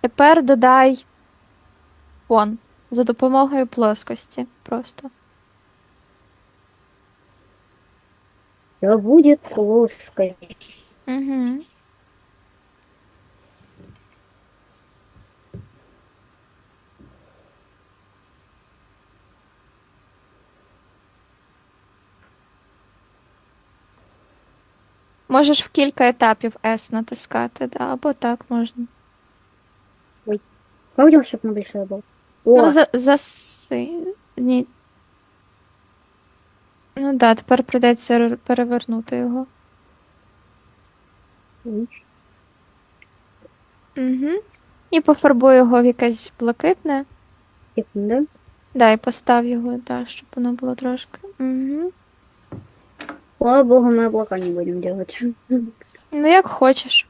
Тепер додай фон за допомогою плоскості. Просто. Да будет плоскость. Угу. Можеш в кілька етапів S натискати, да, або так можна. Хотел, чтобы он большой был. О, Ну, за, заси... Ні. Ну да, тепер прийдеться р- перевернути його. м, Угу. І пофарбуй його в якесь блакитне. секунда. Да, і постав його, да, щоб воно було трошки. Угу. Слава богу, мы облака не будем делать. Ну, як хочеш.